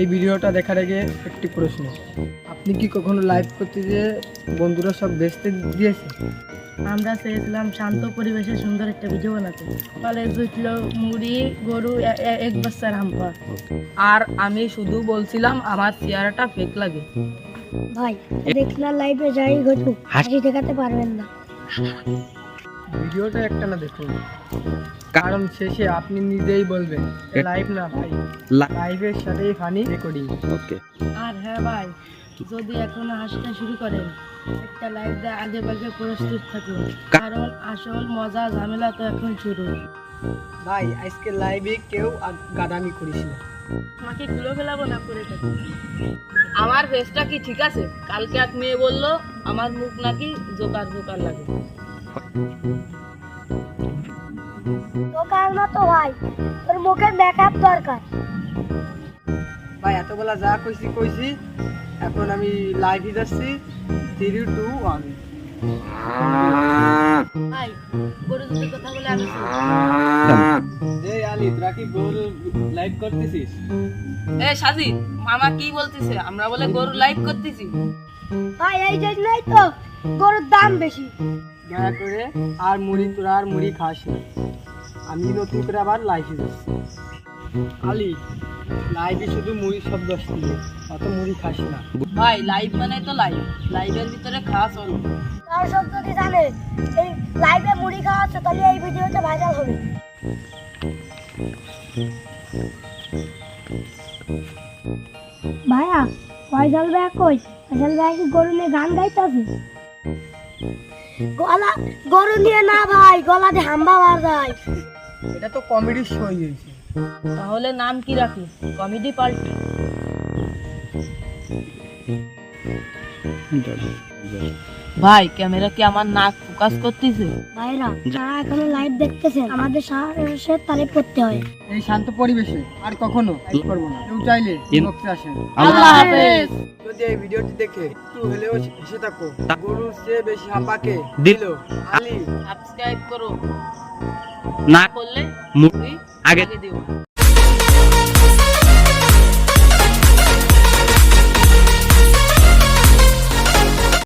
এই ভিডিওটা দেখার আগে একটি প্রশ্ন। আপনি কি কখনো লাইভ করতে যে বন্ধুরা সব বেচতে দিয়েছে আমরা চেয়েছিলাম শান্ত পরিবেশে সুন্দর একটা ভিডিও বানাতে। সকালে জুটল মুড়ি গরু এক বাচ্চার হাম্পা। আর আমি শুধু বলছিলাম আমার চেয়ারটা ফেক লাগে। ভাই দেখলাম লাইভে যাই ঘটুক। হাসি দেখাতে পারবেন না। ভিডিওটা একটা না দেখুন। কারণ শেষে আপনি নিজেই বলবেন লাইভ না ভাই। লাইভের সাথেই ফানি রেকর্ডিং ওকে আর হ্যাঁ ভাই যদি এখন হাসতে শুরু করেন একটা লাইভ দিয়ে আগে ভাগে প্রস্তুত থাকুন। কারণ আসল মজা ঝামেলা তো এখন শুরু। ভাই আজকে লাইভে কেউ গাদামি করিস না। আমাকে গুলো ফেলাবো না করে থাকি। আমার ফেসটা কি ঠিক আছে? কালকে এক মেয়ে বলল আমার মুখ নাকি জোকার জোকার লাগে। দোকান মতো ভাই তোর মুখে মেকআপ দরকার। ভাই এতবেলা যা কইছি কইছি। এখন আমি লাইভে যাচ্ছি। থ্রি টু ওয়ান ভাই গরু যদি কথা বলে আমি শুনি। আলি তোরা কি গোল লাইভ করতেছিস? এ সাজি মামা কি বলতেছে? আমরা বলে গরু লাইভ করতেছি। ভাই এই জন্যই তো গরুর দাম বেশি। দয়া করে আর মুড়ি তোরা আর মুড়ি খাস না। আমি নতুন করে আবার লাইভে যাচ্ছি। আলি লাইভে শুধু মুড়ি শব্দ আসছিল অত মুড়ি খাস না। ভাই লাইভ মানে তো লাইভ লাইভের ভিতরে খাওয়া তার সব যদি জানে এই লাইভে মুড়ি খাওয়া হচ্ছে তাহলে এই ভিডিওটা ভাইরাল হবে। ভাইয়া ফয়সাল ভাই কই? ফয়সাল ভাই কি গরু নিয়ে গান গাইতেছে? গলা গরু নিয়ে না ভাই গলা দিয়ে হাম্বা বার যায় এটা তো কমেডি শো হয়েছে তাহলে নাম কি রাখি কমেডি পার্টি। ভাই ক্যামেরা কি আমার নাক ফোকাস করতেছে? ভাইরা যারা এখনও লাইভ দেখতেছেন। আমাদের সাহসের তারিফ করতে হয়। এই শান্ত পরিবেশে আর কখনো লাইভ করব না। কেউ চাইলে বক্তে আসেন। আল্লাহ হাফেজ। যদি এই ভিডিওটি দেখে একটু হলেও হেসে থাকো গরুর চেয়ে বেশি হাঁপাকে দিল। আলি। সাবস্ক্রাইব করো। না করলে মুড়ি আগে দিও।